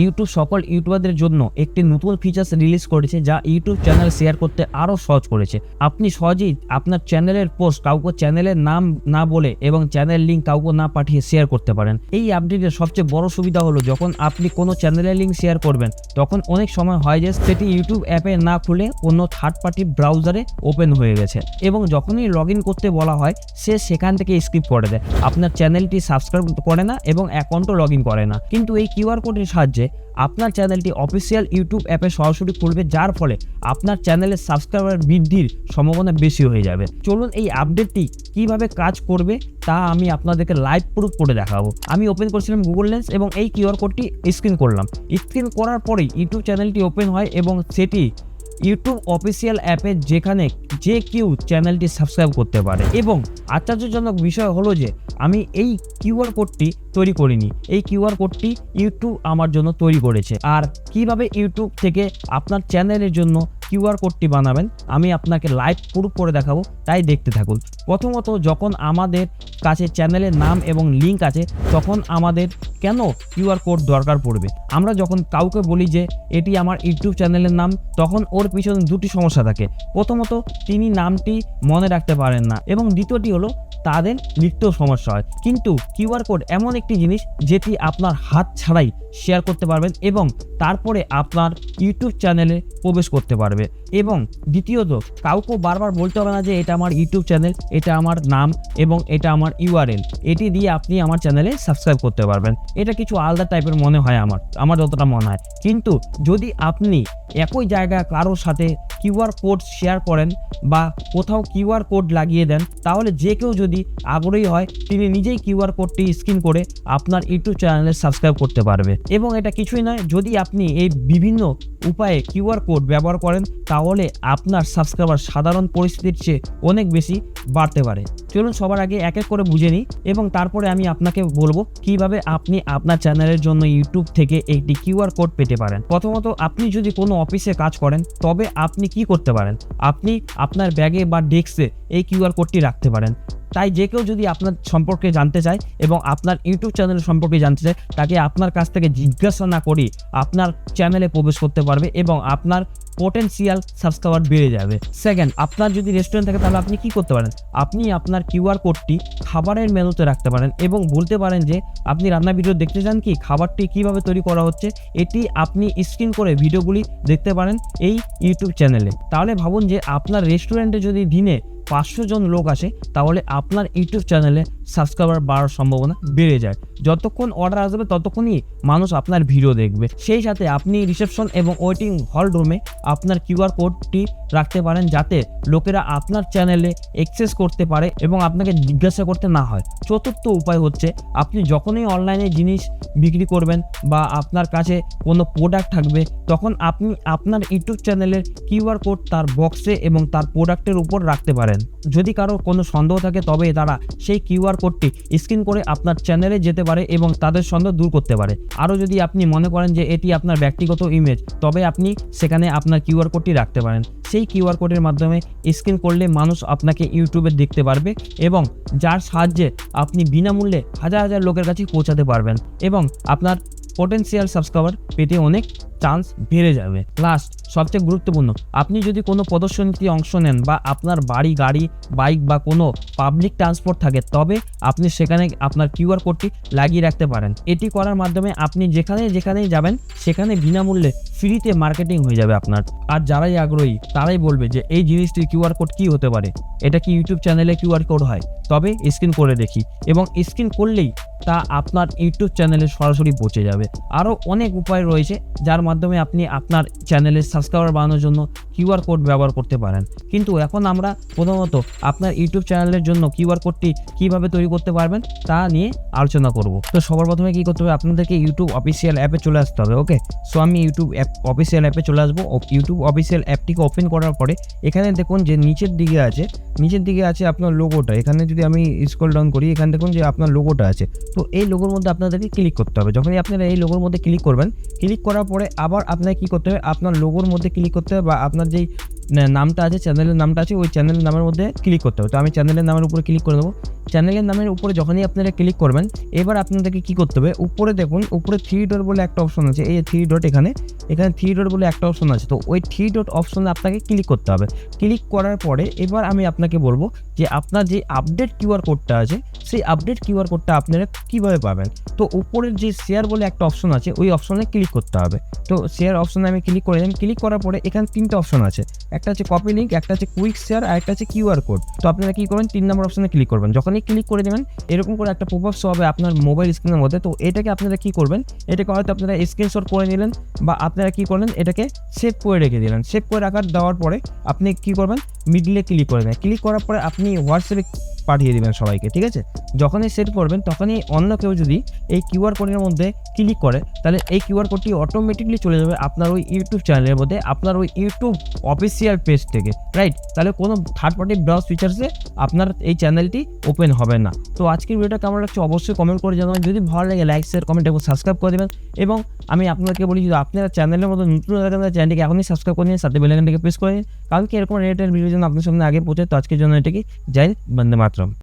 YouTube সকল ইউটিউবারদের জন্য একটি নতুন ফিচার্স রিলিজ করেছে যা ইউটিউব চ্যানেল শেয়ার করতে আরও সহজ করেছে। আপনি সহজেই আপনার চ্যানেলের পোস্ট কাউকে চ্যানেলের নাম না বলে এবং চ্যানেল লিঙ্ক কাউকে না পাঠিয়ে শেয়ার করতে পারেন। এই আপডেটের সবচেয়ে বড় সুবিধা হলো যখন আপনি কোনো চ্যানেলের লিঙ্ক শেয়ার করবেন, তখন অনেক সময় হয় যে সেটি ইউটিউব অ্যাপে না খুলে অন্য থার্ড পার্টি ব্রাউজারে ওপেন হয়ে গেছে এবং যখনই লগ করতে বলা হয়, সে সেখান থেকে স্কিপ করে দেয়। আপনার চ্যানেলটি সাবস্ক্রাইব করে না এবং অ্যাকাউন্টও লগ করে না। কিন্তু এই কিউআর কোডের সাহায্যে আপনার চ্যানেলটি অফিসিয়াল ইউটিউব অ্যাপে সরাসরি খুলবে যার ফলে আপনার চ্যানেলের সাবস্ক্রাইবার বৃদ্ধির সম্ভাবনা বেশি হয়ে যাবে। চলুন এই আপডেটটি কীভাবে কাজ করবে তা আমি আপনাদেরকে লাইভ প্রুফ করে দেখাবো। আমি ওপেন করছিলাম গুগল লেন্স এবং এই কিউআর কোডটি স্ক্রিন করলাম। স্ক্রিন করার পরেই ইউটিউব চ্যানেলটি ওপেন হয় এবং সেটি ইউটিউব অফিসিয়াল অ্যাপে যেখানে যে কেউ চ্যানেলটি সাবস্ক্রাইব করতে পারে। এবং আশ্চর্যজনক বিষয় হলো যে, আমি এই কিউআর কোডটি তৈরি করিনি। এই কিউআর কোডটি ইউটিউব আমার জন্য তৈরি করেছে। আর কীভাবে ইউটিউব থেকে আপনার চ্যানেলের জন্য কিউআর কোডটি বানাবেন, আমি আপনাকে লাইভ প্রুফ করে দেখাবো, তাই দেখতে থাকুন। প্রথমত, যখন আমাদের কাছে চ্যানেলের নাম এবং লিঙ্ক আছে, তখন আমাদের কেন কিউআর কোড দরকার পড়বে? আমরা যখন কাউকে বলি যে, এটি আমার ইউটিউব চ্যানেলের নাম, তখন ওর পিছনে দুটি সমস্যা থাকে। প্রথমত, তিনি নামটি মনে রাখতে পারেন না। এবং দ্বিতীয়টি হলো তাদের লিখতেও সমস্যা হয়। কিন্তু কিউআর কোড এমন একটি জিনিস যেটি আপনার হাত ছাড়াই শেয়ার করতে পারবেন এবং তারপরে আপনার ইউটিউব চ্যানেলে প্রবেশ করতে পারবে। এবং দ্বিতীয়ত, কাউকে বারবার বলতে হবে না যে এটা আমার ইউটিউব চ্যানেল, এটা আমার নাম এবং এটা আমার ইউআরএল এটি দিয়ে আপনি আমার চ্যানেলে সাবস্ক্রাইব করতে পারবেন। এটা কিছু আলাদা টাইপের মনে হয় আমার আমার যতটা মনে হয়। কিন্তু যদি আপনি একই জায়গায় কারোর সাথে কিউআর কোড শেয়ার করেন বা কোথাও কিউআর কোড লাগিয়ে দেন, তাহলে যে কেউ যদি আগ্রহী হয়, তিনি নিজেই কিউআর কোডটি স্ক্যান করে আপনার ইউটিউব চ্যানেলে সাবস্ক্রাইব করতে পারবে। এবং এটা কিছুই নয়, যদি আপনি এই বিভিন্ন উপায়ে কিউআর কোড ব্যবহার করেন, তাহলে আপনার সাবস্ক্রাইবার সাধারণ পরিস্থিতির চেয়ে অনেক বেশি বাড়তে পারে। চলুন সবার আগে এক এক করে বুঝে নিই এবং তারপরে আমি আপনাকে বলব কীভাবে আপনি আপনার চ্যানেলের জন্য ইউটিউব থেকে একটি কিউআর কোড পেতে পারেন। প্রথমত, আপনি যদি কোনো অফিসে কাজ করেন, তবে আপনি কি করতে পারেন? আপনি আপনার ব্যাগে বা ডেস্কে এই কিউআর কোডটি রাখতে পারেন। তাই যে কেউ যদি আপনার সম্পর্কে জানতে চায় এবং আপনার ইউটিউব চ্যানেল সম্পর্কে জানতে চায়, তাকে আপনার কাছ থেকে জিজ্ঞাসা না করেই আপনার চ্যানেলে প্রবেশ করতে পারবে এবং আপনার পোটেন্সিয়াল সাবস্ক্রাইবার বেড়ে যাবে। সেকেন্ড আপনার যদি রেস্টুরেন্ট থাকে, তাহলে আপনি কি করতে পারেন? আপনি আপনার কিউআর কোডটি খাবারের মেনুতে রাখতে পারেন এবং বলতে পারেন যে, আপনি রান্না ভিডিও দেখতে চান কি? খাবারটি কীভাবে তৈরি করা হচ্ছে? এটি আপনি স্ক্রিন করে ভিডিওগুলি দেখতে পারেন এই ইউটিউব চ্যানেলে তাহলে ভাবুন যে, আপনার রেস্টুরেন্টে যদি দিনে পাঁচশো জন লোক আসে, তাহলে আপনার ইউটিউব চ্যানেলে সাবস্ক্রাইবার বাড়ার সম্ভাবনা বেড়ে যায়। যতক্ষণ অর্ডার আসবে, ততক্ষণই মানুষ আপনার ভিডিও দেখবে। সেই সাথে আপনি রিসেপশন এবং ওয়েটিং হল রুমে আপনার কিউআর কোডটি রাখতে পারেন যাতে লোকেরা আপনার চ্যানেলে অ্যাক্সেস করতে পারে এবং আপনাকে জিজ্ঞাসা করতে না হয়। চতুর্থ উপায় হচ্ছে, আপনি যখনই অনলাইনে জিনিস বিক্রি করবেন বা আপনার কাছে কোনো প্রোডাক্ট থাকবে, তখন আপনি আপনার ইউটিউব চ্যানেলের কিউআর কোড তার বক্সে এবং তার প্রোডাক্টের উপর রাখতে পারেন। যদি কারও কোনো সন্দেহ থাকে তবে তারা সেই কিউআর কোডটি স্ক্রিন করে আপনার চ্যানেলে যেতে পারে। এবং তাদের সন্দেহ দূর করতে পারে। আরও যদি আপনি মনে করেন যে এটি আপনার ব্যক্তিগত ইমেজ তবে আপনি সেখানে আপনার কিউআর কোডটি রাখতে পারেন। সেই কিউআর কোডের মাধ্যমে স্ক্রিন করলে মানুষ আপনাকে ইউটিউবে দেখতে পারবে এবং যার সাহায্যে আপনি বিনামূল্যে হাজার হাজার লোকের কাছে পৌঁছাতে পারবেন এবং আপনার পোটেন্সিয়াল সাবস্ক্রাইবার পেতে অনেক চান্স বেড়ে যাবে। লাস্ট সবচেয়ে গুরুত্বপূর্ণ, আপনি যদি কোনো প্রদর্শনীতে অংশ নেন বা আপনার বাড়ি, গাড়ি বাইক বা কোনো পাবলিক ট্রান্সপোর্ট থাকে, তবে আপনি সেখানে আপনার কিউআর কোডটি লাগিয়ে রাখতে পারেন। এটি করার মাধ্যমে আপনি যেখানে যেখানেই যাবেন, সেখানে বিনামূল্যে ফ্রিতে মার্কেটিং হয়ে যাবে আপনার। আর যারাই আগ্রহী, তারাই বলবে যে এই জিনিসটির কিউআর কোড কি হতে পারে? এটা কি ইউটিউব চ্যানেলে কিউআর কোড হয়? তবে স্ক্রিন করে দেখি এবং স্ক্রিন করলেই তা আপনার ইউটিউব চ্যানেলে সরাসরি পৌঁছে যাবে। আরও অনেক উপায় রয়েছে, যার মাধ্যমে আপনি আপনার চ্যানেলের সাবস্ক্রাইবার বানানোর জন্য কিউআর কোড ব্যবহার করতে পারেন। কিন্তু এখন আমরা প্রথমত আপনার ইউটিউব চ্যানেলের জন্য কিউআর কোডটি কীভাবে তৈরি করতে পারবেন তা নিয়ে আলোচনা করব। তো সবার প্রথমে কী করতে হবে? আপনাদেরকে ইউটিউব অফিসিয়াল অ্যাপে চলে আসতে হবে ওকে সো আমি ইউটিউব অ্যাপ অফিসিয়াল অ্যাপে চলে আসব। ইউটিউব অফিসিয়াল অ্যাপটিকে ওপেন করার পরে এখানে দেখুন যে নিচের দিকে আছে, নিচের দিকে আছে আপনার লোগোটা এখানে যদি আমি স্ক্রল ডাউন করি, এখানে দেখুন যে আপনার লোগোটা আছে। তো এই লোগোর মধ্যে আপনাদেরকে ক্লিক করতে হবে। যখনই আপনারা এই লোগোর মধ্যে ক্লিক করবেন ক্লিক করার পরে আবার আপনাকে কি করতে হবে? আপনার লোগোর মধ্যে ক্লিক করতে হবে বা আপনার যেই নামটা আছে চ্যানেলের নামটা আছে, ওই চ্যানেলের নামের মধ্যে ক্লিক করতে হবে। তো আমি চ্যানেলের নামের উপরে ক্লিক করে দেবো। চ্যানেলের নামের উপরে যখনই আপনারা ক্লিক করবেন, এবার আপনাদেরকে কি করতে হবে? উপরে দেখুন, উপরে থ্রি ডট বলে একটা অপশন আছে। এই থ্রি ডট এখানে এখানে থ্রি ডট বলে একটা অপশন আছে। তো ওই থ্রি ডট অপশনে আপনাকে ক্লিক করতে হবে। ক্লিক করার পরে এবার আমি আপনাকে বলব যে আপনার যে আপডেট কিউআর কোডটা আছে, সেই আপডেট কিউআর কোডটা আপনারা কীভাবে পাবেন? তো উপরের যে শেয়ার বলে একটা অপশন আছে, ওই অপশনে ক্লিক করতে হবে। তো শেয়ার অপশনে আমি ক্লিক করে দিলাম। ক্লিক করার পরে এখানে তিনটা অপশন আছে। একটা হচ্ছে কপি লিঙ্ক একটা হচ্ছে কুইক শেয়ার আর একটা হচ্ছে কিউআর কোড তো আপনারা কি করবেন? তিন নম্বর অপশনে ক্লিক করবেন। যখনই ক্লিক করে দেবেন এরকম করে একটা প্রভাব শো হবে আপনার মোবাইল স্ক্রিনের মধ্যে। তো এটাকে আপনারা কি করবেন? এটাকে হয়তো আপনারা স্ক্রিনশট করে নিলেন বা আপনারা কি করলেন? এটাকে সেভ করে রেখে দিলেন। সেভ করে রাখার দেওয়ার পরে আপনি কি করবেন? মিডলে ক্লিক করে দেবেন ক্লিক করার পরে আপনি হোয়াটসঅ্যাপে পাঠিয়ে দেবেন সবাইকে, ঠিক আছে? যখনই সেট করবেন, তখনই অন্য কেউ যদি এই কিউআর কোডের মধ্যে ক্লিক করে, তাহলে এই কিউআর কোডটি অটোমেটিকলি চলে যাবে আপনার ওই ইউটিউব চ্যানেলের মধ্যে, আপনার ওই ইউটিউব অফিসিয়াল পেজ থেকে রাইট তাহলে কোনো থার্ড পার্টি ব্রাউজ ফিচার্সে আপনার এই চ্যানেলটি ওপেন হবে না। তো আজকের ভিডিওটা কেমন লাগছে অবশ্যই কমেন্ট করে জানাবেন। যদি ভালো লাগে লাইক শেয়ার কমেন্ট এবং সাবস্ক্রাইব করে দেবেন। এবং আমি আপনাদেরকে বলি, যদি আপনারা চ্যানেলের মতো নতুন চ্যানেলটিকে এখনই সাবস্ক্রাইব করে নিন, সাথে বেলাইকনটিকে প্রেস করে নিন। কালকে এরকম রেটের ভিডিও যেন আপনার সামনে আগে পৌঁছে তো আজকের জন্য এটাকে যাই বন্দে മാത്രം